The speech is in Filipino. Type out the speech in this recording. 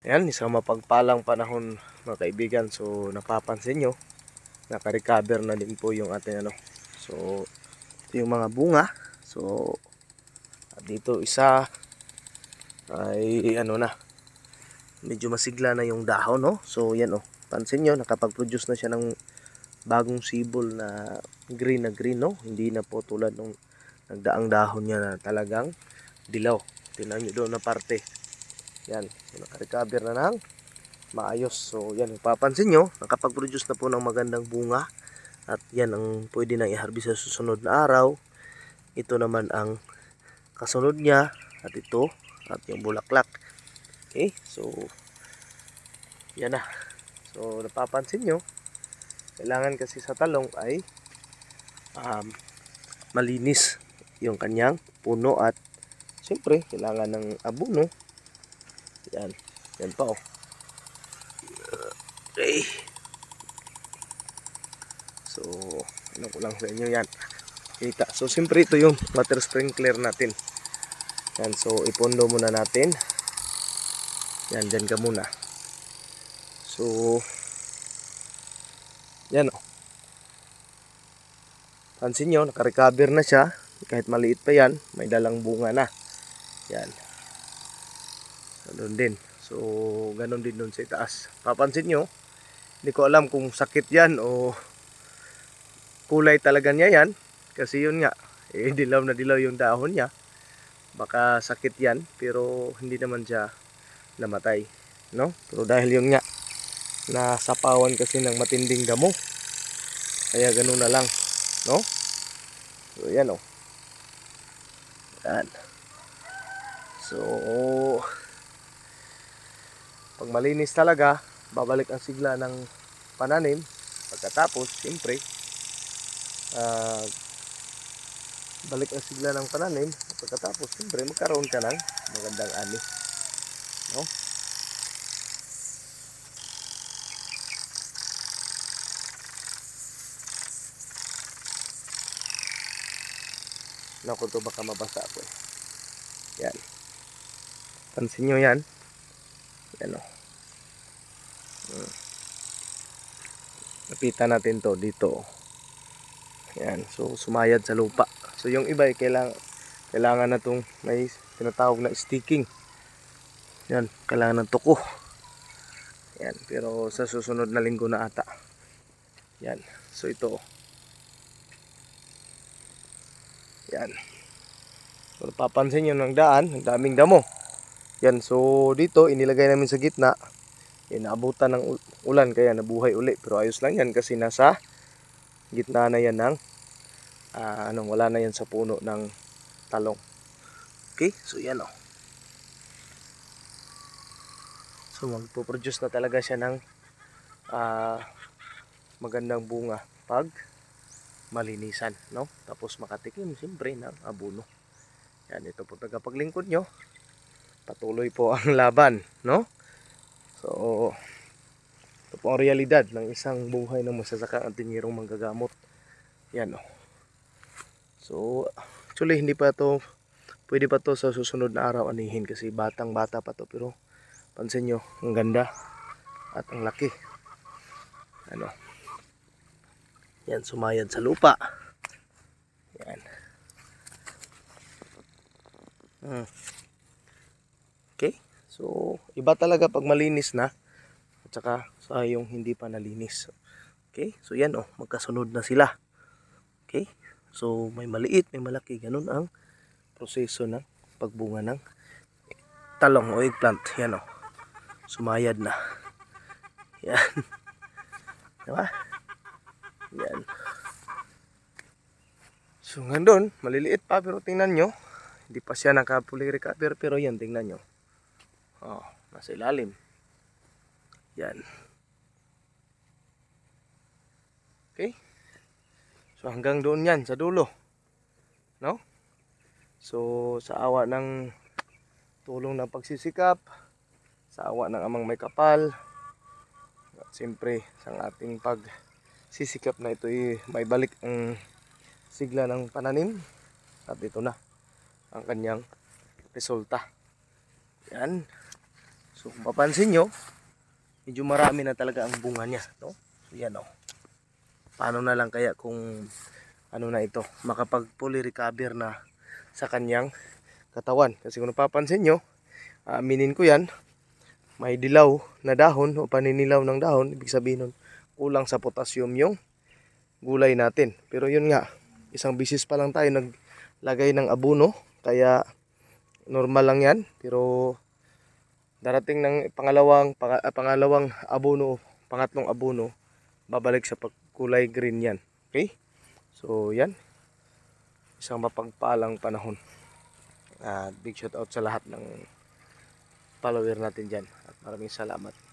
Ayan, isang mapagpalang panahon mga kaibigan. So, napapansin nyo, naka-recover na din po yung ating ano. So, ito yung mga bunga. So, dito isa ay ano na, medyo masigla na yung dahon, no? So, yan oh. Pansin nyo, nakapag-produce na siya ng bagong sibol na green na green, no? Hindi na po tulad nung nagdaang dahon niya na talagang dilaw. Tingnan nyo doon na parte. Yan, naka-recover na ng maayos. So, yan, papansin nyo, nakapag-produce na po ng magandang bunga. At yan ang pwede nang i-harvest sa susunod na araw. Ito naman ang kasunod niya. At ito, at yung bulaklak. Okay, so, yan na. So, napapansin nyo, kailangan kasi sa talong ay um, malinis yung kanyang puno at siyempre, kailangan ng abono. Yan. Yan pa oh. Okay. So, ano ko lang sa inyo yan. Kita. So, siyempre ito yung water sprinkler natin. Yan. So, ipondo muna natin. Yan, dyan ka muna. So, yan oh. Pansin nyo, nakarecover na siya. Kahit maliit pa yan, may dalang bunga na. Yan. Ganun din. So, ganun din dun sa itaas. Papansin nyo, hindi ko alam kung sakit yan o kulay talaga niya yan. Kasi yun nga, eh, dilaw na dilaw yung dahon niya. Baka sakit yan, pero hindi naman siya namatay. No? Pero dahil yun nga, nasapawan kasi ng matinding damo. Kaya ganun na lang. No? So, yan o. Yan. So, pag malinis talaga, babalik ang sigla ng pananim. Pagkatapos, siyempre, ah, balik ang sigla ng pananim. Pagkatapos, siyempre, magkaroon ka ng magandang ani. No? Naku to baka mabasa ako eh. Yan. Pansin nyo yan. Yan o. Napitan natin to dito. Yan. So, sumayad sa lupa. So, yung iba ay kailangan, kailangan na itong may tinatawag na sticking. Yan. Kailangan ng tuko. Yan. Pero sa susunod na linggo na ata. Yan. So, ito. Yan. So, napapansin nyo ng daan, ang daming damo. Yan, so dito, inilagay namin sa gitna. Inaabutan ng ul- ulan, kaya nabuhay uli. Pero ayos lang yan kasi nasa gitna na yan ng, ah, anong, wala na yan sa puno ng talong. Okay, so yan o. So magpo-produce na talaga siya ng ah, magandang bunga pag malinisan, no? Tapos makatikim siyempre ng abono. Yan, ito po tagapaglingkod nyo. Patuloy po ang laban, no? So, ito po ang realidad ng isang buhay ng masasaka ang tingirong manggagamot. Yan, oh. So, actually, hindi pa to pwede pa to sa susunod na araw anihin kasi batang bata pa to. Pero, pansin nyo, ang ganda at ang laki. Ano? Yan, sumayad sa lupa. Yan. Hmm. So, iba talaga pag malinis na at saka sa yung hindi pa nalinis. Okay? So, yan oh, magkasunod na sila. Okay? So, may maliit, may malaki. Ganun ang proseso ng pagbunga ng talong o eggplant. Yan oh. Sumayad na. Yan. Diba? Yan. So, ngandun, maliliit pa pero tingnan nyo. Hindi pa siya nakapuli recover pero yan, tingnan nyo. Oh, nasa ilalim. Yan. Okay? So hanggang doon yan, sa dulo. No? So sa awa ng tulong ng pagsisikap, sa awa ng amang may kapal, at siyempre sa ating pagsisikap na ito ay may balik ang sigla ng pananim at ito na ang kanyang resulta. Yan. So kung papansin nyo, medyo marami na talaga ang bunga niya. No? So yan o. Paano na lang kaya kung ano na ito, makapag fully recover na sa kanyang katawan. Kasi kung napapansin nyo, aminin ko yan, may dilaw na dahon o paninilaw ng dahon, ibig sabihin nun, kulang sa potassium yung gulay natin. Pero yun nga, isang bisis pa lang tayo naglagay ng abono, kaya normal lang yan. Pero darating ng pangalawang, pang- ah, pangalawang abono, pangatlong abono, babalik sa pagkulay green yan. Okay? So yan, isang mapagpalang panahon. At big shout out sa lahat ng follower natin dyan. At maraming salamat.